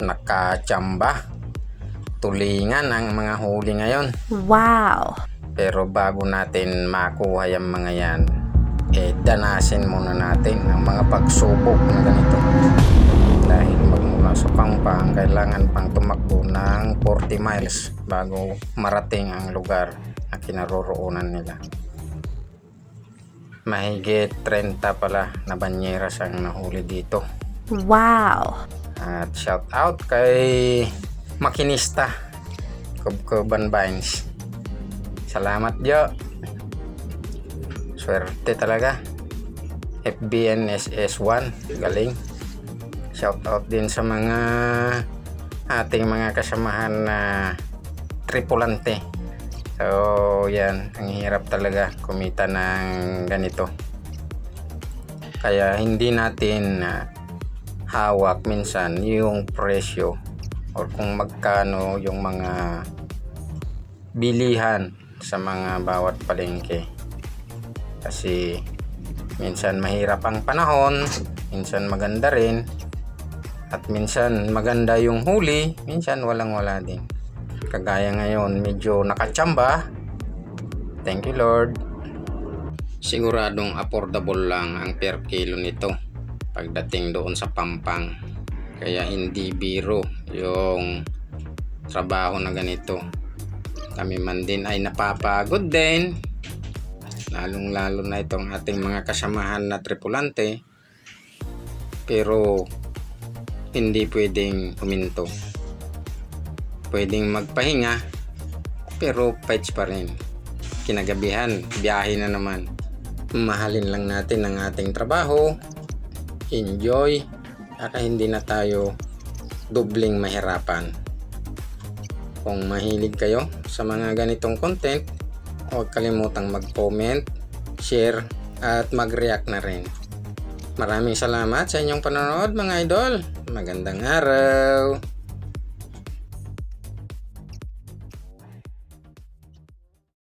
nakachamba. Tulingan ang mga huli ngayon. Wow. Pero bago natin makuha yung mga yan, eh danasin muna natin ang mga pagsubok na ganito. Dahil magmula sa Pampang, kailangan pang tumakbo ng 40 miles bago marating ang lugar na kinaroroonan nila. Mahigit 30 pala na banyeras ang nahuli dito. Wow. At shout out kay Makinista Kubkuban Vines. Salamat Jo. Swerte talaga. FBNSS1 galing. Shout out din sa mga ating mga kasamahan na tripulante. So, yan. Ang hirap talaga kumita ng ganito. Kaya hindi natin ah, hawak minsan yung presyo or kung magkano yung mga bilihan sa mga bawat palengke. Kasi minsan mahirap ang panahon minsan maganda rin at minsan maganda yung huli minsan walang wala din. Kagaya ngayon medyo nakachamba. Thank you lord. Siguradong affordable lang ang per kilo nito pagdating doon sa Pampang. Kaya hindi biro yung trabaho na ganito. Kami man din ay napapagod din. Lalong lalo na itong ating mga kasamahan na tripulante. Pero hindi pwedeng huminto. Pwedeng magpahinga pero fights pa rin. Kinagabihan, biyahe na naman. Mahalin lang natin ang ating trabaho enjoy para hindi na tayo dobling mahirapan. Kung mahilig kayo sa mga ganitong content, huwag kalimutang mag-comment, share, at mag-react na rin. Maraming salamat sa inyong panonood mga idol. Magandang araw!